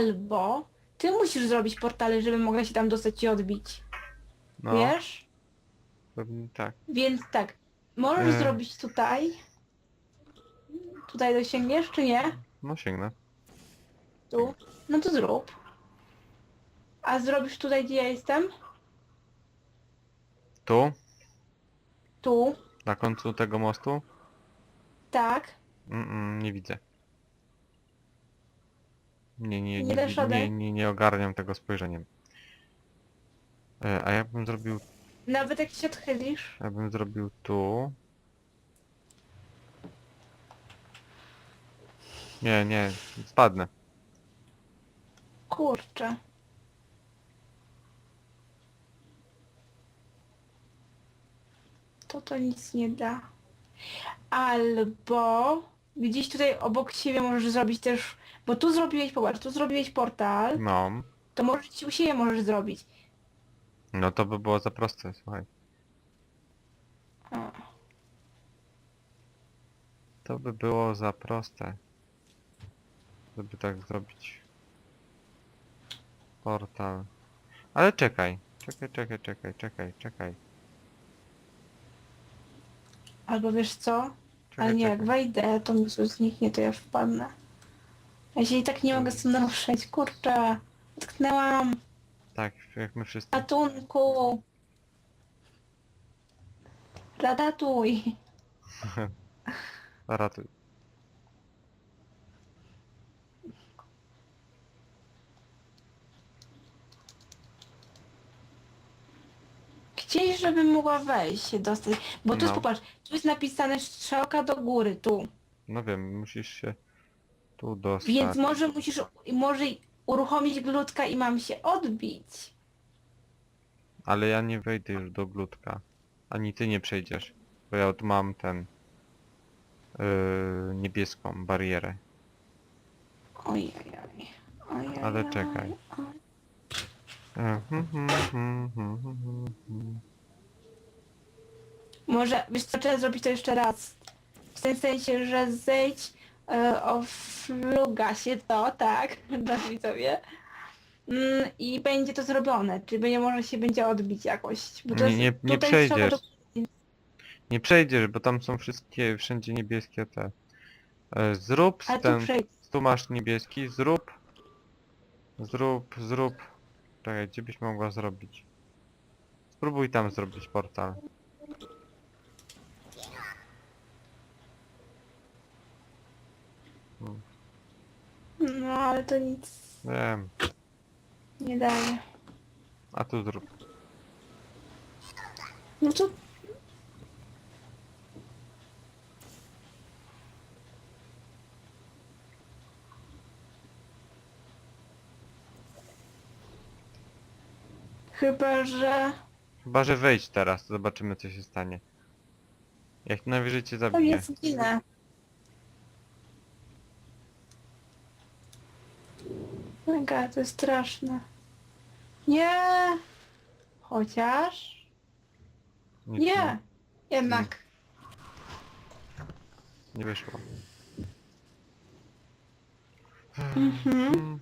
Albo ty musisz zrobić portale, żeby mogła się tam dostać i odbić. No, Wiesz? pewnie tak. Więc tak, możesz E. zrobić tutaj. Tutaj dosięgniesz, czy nie? No sięgnę. Tu. No to zrób. A zrobisz tutaj, gdzie ja jestem? Tu? Tu. Na końcu tego mostu? Tak. Mm, mm, nie widzę. Nie, nie, Nie nie, dasz nie, rady? nie, nie, nie ogarniam tego spojrzeniem. E, a jakbym zrobił, Nawet jak się odchylisz. jakbym zrobił tu... Nie, nie, spadnę. Kurczę. To to nic nie da. Albo gdzieś tutaj obok siebie możesz zrobić też, bo tu zrobiłeś, popatrz, tu zrobiłeś portal, No, to może ci u siebie możesz zrobić. no to by było za proste, słuchaj. To by było za proste. Żeby tak zrobić. Portal. Ale czekaj. Czekaj, czekaj, czekaj, czekaj, czekaj. Albo wiesz co? czekaj Ale nie, jak czekaj. wejdę, to mi tu zniknie, to ja wpadnę. Ja się i tak nie mogę stąd ruszyć, kurczę. Utknęłam. Tak, jak my wszyscy. Ratunku! Ratatuj! Ratuj. Gdzieś, żebym mogła wejść się dostać. Bo tu No. popatrz, tu jest napisane strzałka do góry, tu. No wiem, musisz się tu dostać. Więc może musisz, może uruchomić glutka i mam się odbić. Ale ja nie wejdę już do glutka. Ani ty nie przejdziesz. Bo ja tu mam ten... Yy, niebieską barierę. Ojej, ojej. Ale czekaj. Mhm, mhm, mhm, mhm. Może, wiesz co, trzeba zrobić to jeszcze raz. W tym sensie, że zejdź o fluga się to, tak, drodzy widzowie. Mm, I będzie to zrobione, czyli będzie, może się będzie odbić jakoś. Bo to Nie, nie, nie tutaj trzeba przejdziesz. Nie przejdziesz, bo tam są wszystkie, wszędzie niebieskie te. E, Zrób Ale tu ten, przejdź. tu masz niebieski, zrób. Zrób, zrób. Czekaj, gdzie byś mogła zrobić? Spróbuj tam zrobić portal. No ale to nic Wiem, nie daje. a tu zrób. No to... Chyba, że... Chyba, że wejdź teraz, to zobaczymy co się stanie. Jak najwyżej cię zabije. zginę. Mega, to jest straszne. Nie! Chociaż... Nic Nie! Jednak. Nie wyszło. Mhm.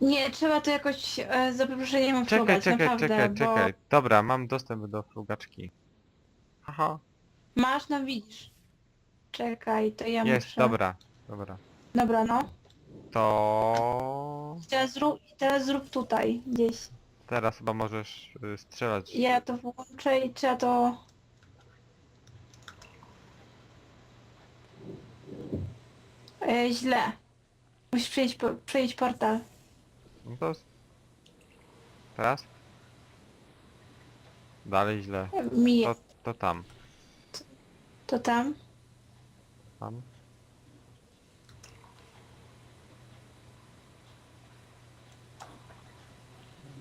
Nie, trzeba to jakoś e, za przeproszeniem Czekaj, czekaj, naprawdę, czekaj, czekaj. Dobra, mam dostęp do frugaczki. Haha, masz, no widzisz. Czekaj, to ja jest, muszę... dobra, dobra. Dobra, no. To... Teraz zrób, teraz zrób tutaj, gdzieś. Teraz chyba możesz y, strzelać. Ja to włączę i trzeba to... E, źle. Musisz przejść, po, przejść portal. No to... s- Teraz? Dalej źle. Mije. To, to tam. To tam. Tam.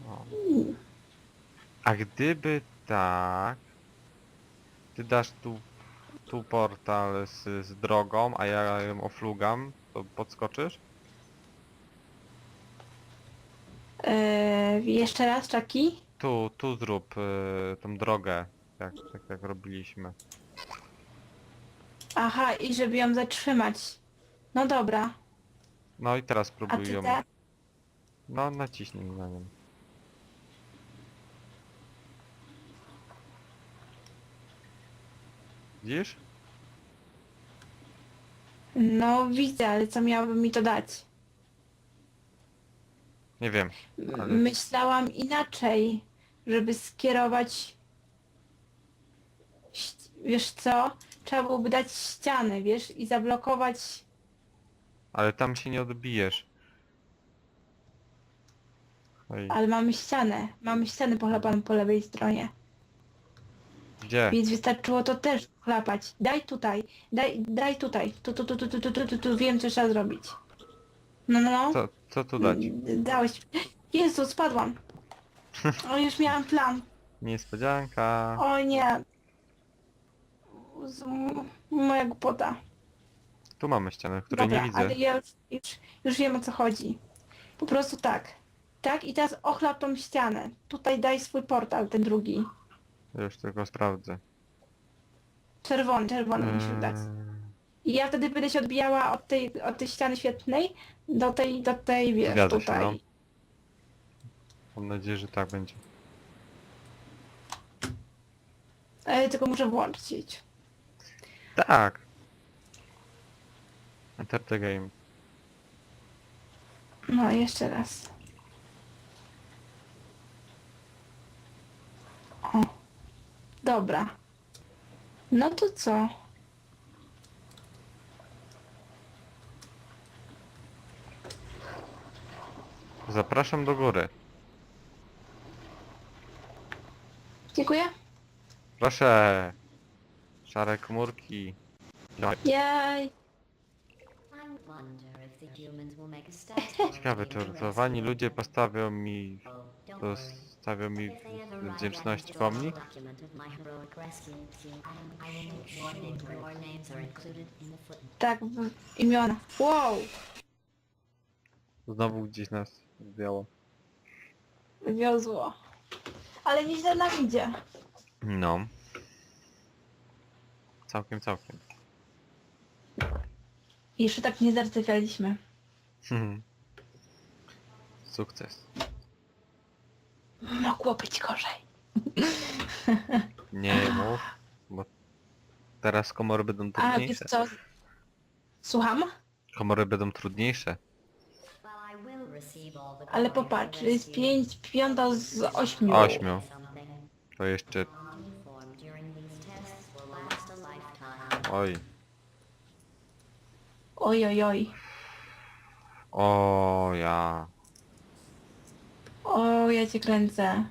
O. A gdyby tak... Ty dasz tu, tu portal z, z drogą, a ja ją oflugam, to podskoczysz? E, jeszcze raz, czaki. Tu, tu zrób y, tą drogę, jak, tak jak robiliśmy. Aha, i żeby ją zatrzymać. No dobra. No i teraz A próbuj ty ją. te? No naciśnij na nią. Widzisz? No widzę, ale co miałoby mi to dać? Nie wiem. M- Ale- Myślałam inaczej, żeby skierować... ś- Wiesz co? Trzeba byłoby dać ścianę, wiesz, i zablokować... Ale tam się nie odbijesz. Oj, Ale mamy ścianę. Mamy ścianę pochlapaną po lewej stronie. gdzie? Więc wystarczyło to też chlapać. Daj tutaj. Daj, daj tutaj. Tu, tu, tu, tu, tu, tu, tu, tu, tu. Wiem, co trzeba zrobić. No, no, no. Co, co tu dać? D- Dałeś. Jezu, spadłam. O, już miałam plan. Niespodzianka. O nie. Z, moja głupota. Tu mamy ścianę, której Dobra, nie widzę. ale ja już, już, już wiem o co chodzi. Po prostu tak. Tak i teraz ochlap tą ścianę. Tutaj daj swój portal, ten drugi. Już tylko sprawdzę. Czerwony, czerwony musisz dać. Eee, I ja wtedy będę się odbijała od tej, od tej ściany świetnej do tej, do tej, wiesz, Zgadza się, tutaj. no. Mam nadzieję, że tak będzie. Tylko muszę włączyć. Tak. Enter the game. No, jeszcze raz. O. Dobra. No to co? Zapraszam do góry. Dziękuję. Proszę. Szare komórki. Jej! Ciekawe, czy uratowani ludzie postawią mi... Postawią mi wdzięczność pomnik? Tak, imiona. Wow! Znowu gdzieś nas zdjęło. Wiozło. Ale nieźle nam idzie. No. Całkiem, całkiem. Jeszcze tak nie zarcyfialiśmy. Sukces. Mogło być gorzej. Nie mów, bo teraz komory będą A wiesz trudniejsze. co? Słucham? Komory będą trudniejsze. Ale popatrz, jest pięć, piąta z ośmiu. Ośmiu. To jeszcze... Oj. Oj, oj, oj. O ja. O, ja cię kręcę.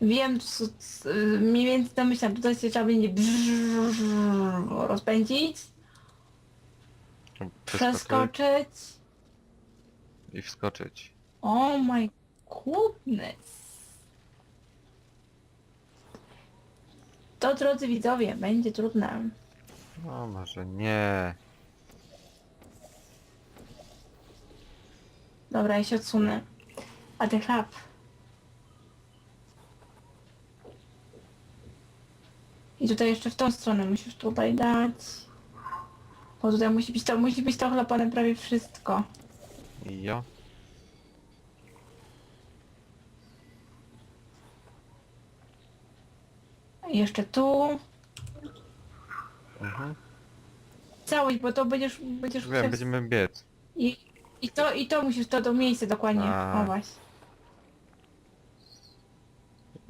Wiem, co, co, mniej więcej domyślam, tutaj się trzeba będzie rozpędzić, Przeskoczyć przeskoczyć. i wskoczyć. Oh my goodness. To, drodzy widzowie, będzie trudne. No może nie. Dobra, ja się odsunę. A ty chlap. I tutaj jeszcze w tą stronę musisz tutaj dać. Bo tutaj musi być to, musi być to chlapane prawie wszystko. I jo. Jeszcze tu. Mhm. Całość, bo to będziesz, będziesz Wiem, chciał- będziemy biec. I, I to, i to musisz, to, to miejsce dokładnie. A.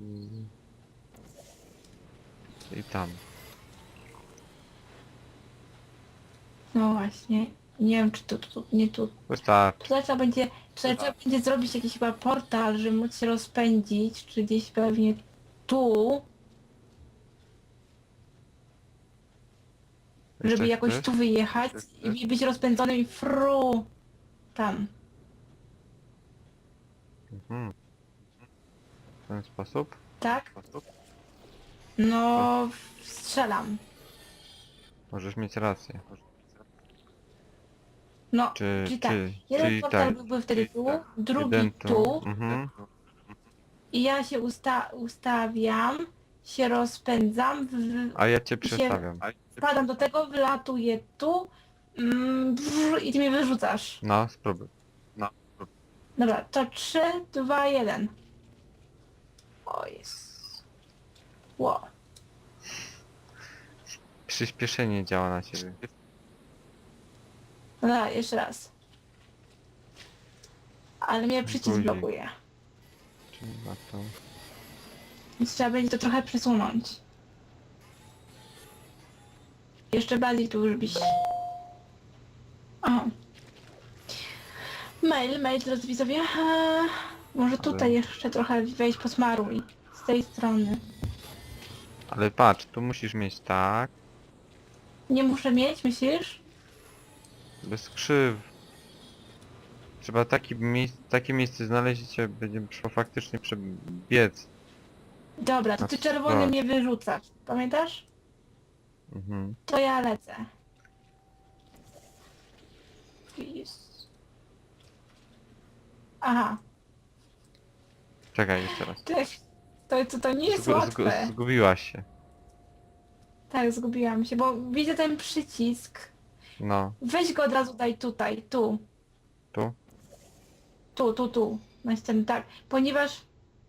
I... I tam. No właśnie. Nie wiem, czy tu, tu, nie tu. Wystarczy. Tutaj trzeba będzie, tutaj trzeba będzie zrobić jakiś chyba portal, żeby móc się rozpędzić, czy gdzieś pewnie tu, żeby jakoś tu wyjechać i być rozpędzonym i fru tam. Mhm. W ten sposób? Tak? sposób? No, strzelam. Możesz mieć rację. No, Czy, czyli tak. czy, Jeden czyli portal tak. byłby wtedy tu, drugi Jeden tu Mhm. i ja się usta ustawiam się rozpędzam, w, A ja cię przestawiam. wpadam do tego, wylatuję tu mm, brrr, i ty mnie wyrzucasz. No, spróbuj. Dobra, to 3, 2, 1. O jest. Wow. Przyspieszenie działa na ciebie. No dobra, jeszcze raz. Ale mnie przycisk Guzik. blokuje. Czyli na to. Więc trzeba będzie to trochę przesunąć. Jeszcze bardziej tu żebyś... Aha. Mail, mail, drodzy widzowie. Eee, może tutaj jeszcze trochę wejść posmaruj. Z tej strony. Ale patrz, tu musisz mieć tak, Nie muszę mieć, myślisz? bez krzyw. Trzeba taki miejsc, takie miejsce znaleźć, gdzie będzie szło faktycznie przebiec. Dobra, to Na ty czerwony start. mnie wyrzucasz. Pamiętasz? Mhm. To ja lecę. Aha. Czekaj, jeszcze raz. To, to, to, to nie jest Zgu- łatwe. zgu- zgubiłaś się. Tak, zgubiłam się, bo widzę ten przycisk. No, Weź go od razu daj tutaj, tu. tu. Tu, tu, tu. No jestem tak. Ponieważ...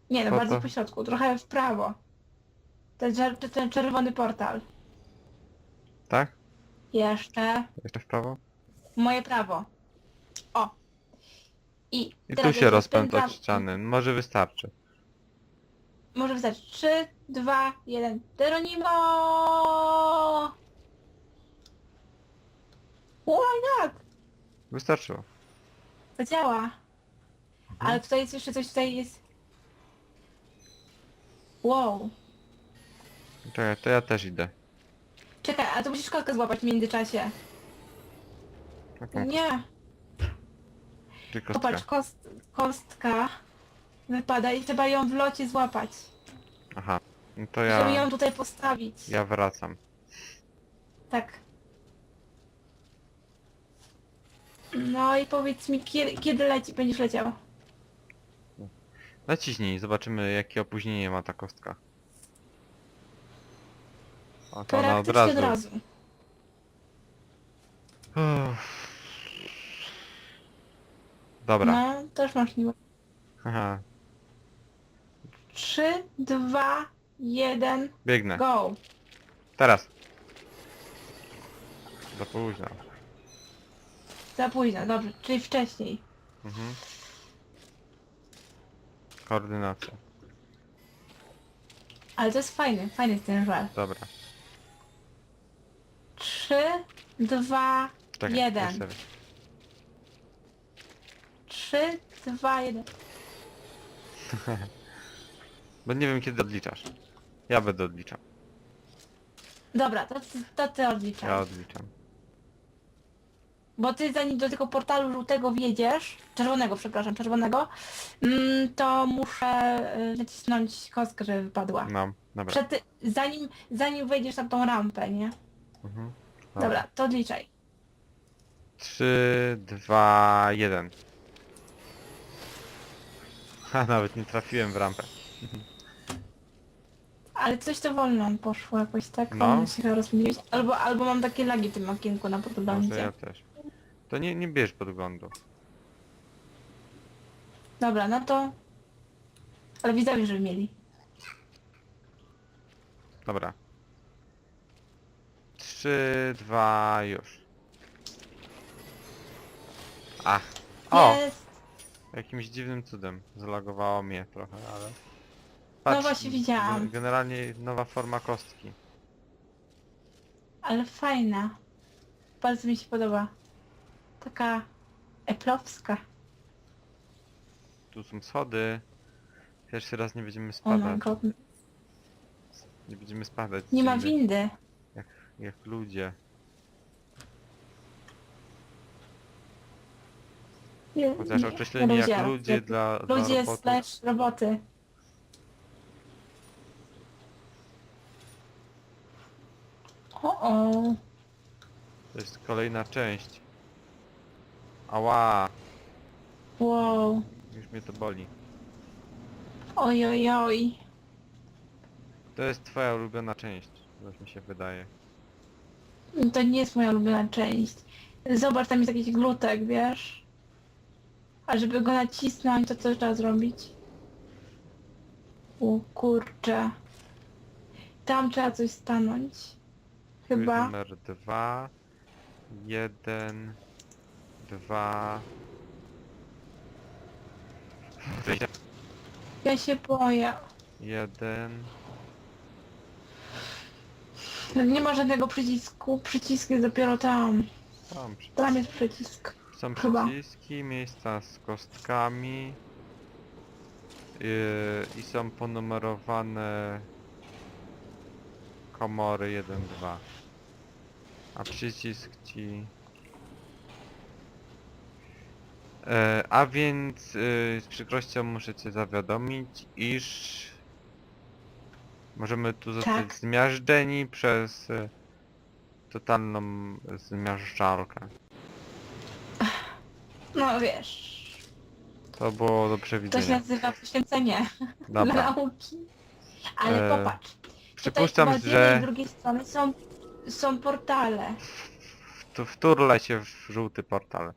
Nie no, Po bardziej co? po środku, trochę w prawo. Ten, czer- ten czerwony portal. Tak? Jeszcze. Jeszcze w prawo? Moje prawo. O. I, I teraz tu się jak rozpędza ściany. Może wystarczy. Może wystarczy. 3, 2, 1. Geronimo! Why not? Wystarczyło. To działa. Mhm. Ale tutaj jest jeszcze coś, tutaj jest... Wow. Czekaj, to ja też idę. Czekaj, a to musisz kotkę złapać w międzyczasie. Taką Nie. tylko Popatrz, kost, kostka wypada i trzeba ją w locie złapać. Aha. No to Żeby ja... ją tutaj postawić. Ja wracam. Tak. No i powiedz mi, kiedy, kiedy leci, będziesz leciał? Naciśnij, zobaczymy jakie opóźnienie ma ta kostka. O, to ona od Praktycznie razu. od razu. Uff. Dobra. No, też możliwe. Aha. 3, 2, 1, Biegnę. go. Teraz. Za późno. Za późno, dobrze, czyli wcześniej. Mhm. Koordynacja. Ale to jest fajny, fajny jest ten żel. Dobra. 3, 2, Czekaj, 1. jeszcze raz. 3, 2, 1. Bo nie wiem kiedy odliczasz. Ja będę odliczał. Dobra, to, ty- to ty odliczaj. Ja odliczam. Bo ty zanim do tego portalu żółtego wjedziesz, czerwonego, przepraszam, czerwonego, mm, to muszę y, nacisnąć kostkę, żeby wypadła. No, dobra. Przed, zanim, zanim wejdziesz na tą rampę, nie? Mhm. Dobra, to odliczaj. 3, 2, 1. Ha, nawet nie trafiłem w rampę. Ale coś to wolno poszło jakoś tak, No. no. się rozmylić. Albo, albo mam takie lagi w tym okienku na Może podglądzie. ja też. To nie, nie bierz podglądu. Dobra, no to... Ale widzowie, żeby mieli. Dobra. 3, 2, już. Ach. O! Jest! Jakimś dziwnym cudem. Zalagowało mnie trochę, ale... No właśnie widziałam. gen- Generalnie nowa forma kostki. Ale fajna. Bardzo mi się podoba. Taka eplowska. Tu są schody. Pierwszy raz nie będziemy Oh my spadać. god. Nie będziemy spadać. Nie ma windy. Jak ludzie. Nie, Chociaż nie, określenie ludzie, jak ludzie dla, dla Ludzie robotów. slash roboty. O, o. To jest kolejna część. Ała! Wow. Już mnie to boli. Oj, oj, oj. To jest twoja ulubiona część, coś mi się wydaje. To nie jest moja ulubiona część. Zobacz, tam jest jakiś glutek, wiesz? A żeby go nacisnąć, to co trzeba zrobić? O kurczę. Tam trzeba coś stanąć. Tu jest Chyba. Numer dwa, jeden, dwa. Ja się boję. Jeden. Nie ma żadnego przycisku. Przycisk jest dopiero tam. Tam przy- Tam jest przycisk. są Chyba. przyciski, miejsca z kostkami. Yy, I są ponumerowane komory 1, 2. A przycisk ci... E, a więc y, z przykrością muszę cię zawiadomić, iż możemy tu zostać Tak. zmiażdżeni przez y, totalną zmiażdżalkę. No wiesz. To było do To się przewidzenia. nazywa poświęcenie dla Dobra. nauki. Ale E, popatrz. Przypuszczam, tutaj chyba z jednej i że z drugiej strony są, są portale. wturlaj się w żółty portal.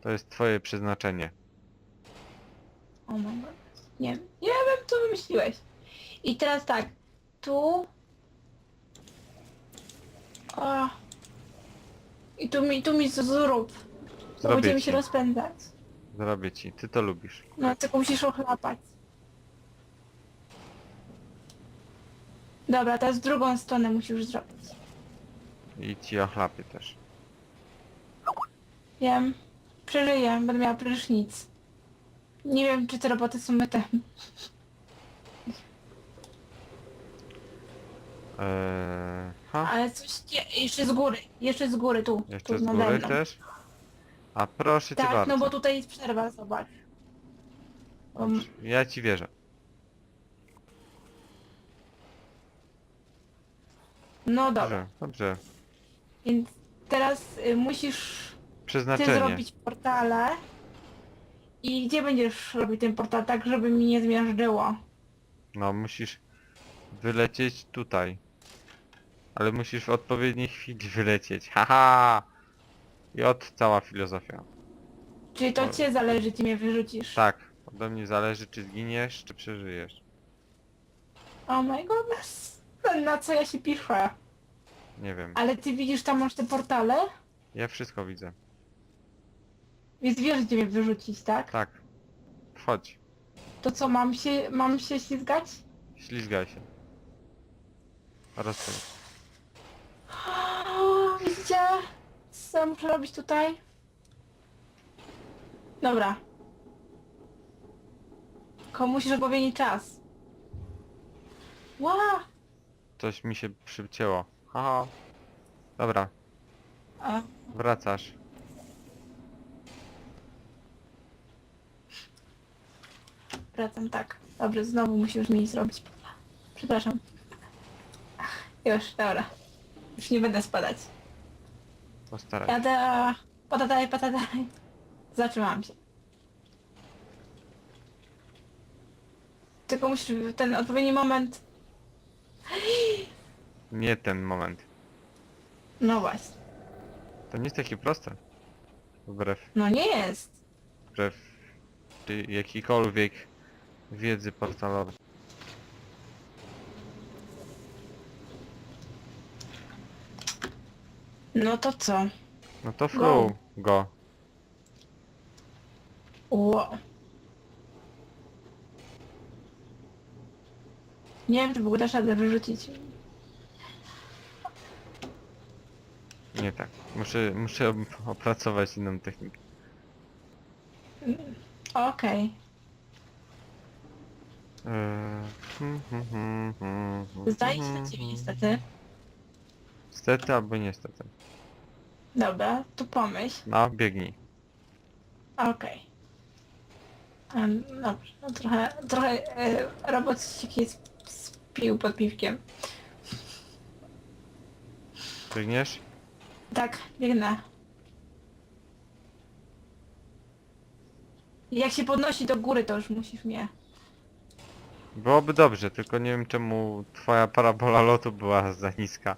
To jest twoje przeznaczenie. O my god. Nie wiem. Nie wiem, co wymyśliłeś. I teraz tak. Tu. O. I tu mi, tu mi zrób. Bo Zrobię będziemy ci. się rozpędzać. Zrobię ci. Ty to lubisz. No, tylko musisz ochlapać. Dobra, teraz drugą stronę musisz zrobić. I ci ochlapię też. Wiem. Przeżyję, będę miała prysznic. Nie wiem, czy te roboty są myte. Eee, ha? Ale coś jeszcze z góry. Jeszcze z góry, tu. Jeszcze tu z nade góry mną. też? A proszę cię Tak, bardzo. no bo tutaj jest przerwa, zobacz. Um, Ja ci wierzę. no dobra, Dobrze, dobrze. więc teraz y, musisz Przeznaczenie. zrobić portale. I gdzie będziesz robić ten portal tak, żeby mi nie zmiażdżyło? No musisz wylecieć tutaj. Ale musisz w odpowiedniej chwili wylecieć. Haha! I od cała filozofia. Czyli to cię zależy, czy mnie wyrzucisz. Tak, ode mnie zależy czy zginiesz, czy przeżyjesz. Oh my goodness. Na co ja się piszę? Nie wiem. Ale ty widzisz, tam masz te portale? Ja wszystko widzę. Więc wiesz, gdzie mnie wyrzucić, tak? Tak. Wchodź. To co, mam się, mam się ślizgać? Ślizgaj się. Rozpędź. Widzicie? Co muszę robić tutaj? Dobra. Musisz odpowiedni czas. Ła! Coś mi się przycięło. Haha. Dobra, A, wracasz. Wracam tak. Dobrze, znowu musisz mi zrobić. Przepraszam. Ach, Już, dobra. Już nie będę spadać. Postaraj. Jadę. Patadaj, patadaj. Zatrzymałam się. Tylko musisz w ten odpowiedni moment. Nie ten moment. No właśnie. To nie jest takie proste. Wbrew, No nie jest. wbrew czy jakiejkolwiek wiedzy portalowej. No to co? No to fru go. Ło. Nie wiem, czy w ogóle dasz radę wyrzucić. Nie tak. Muszę, muszę op- opracować inną technikę. Okej. Eee, hmm, hmm, hmm, hmm, hmm, Zdaje się na ciebie niestety. Niestety albo niestety. Dobra, tu pomyśl. No, biegnij. Okej. Em, Dobrze, no trochę, trochę e, robocik jest spił pod piwkiem. Biegniesz? Tak, biegnę. Jak się podnosi do góry, to już musisz mnie. Byłoby dobrze, tylko nie wiem czemu twoja parabola lotu była za niska.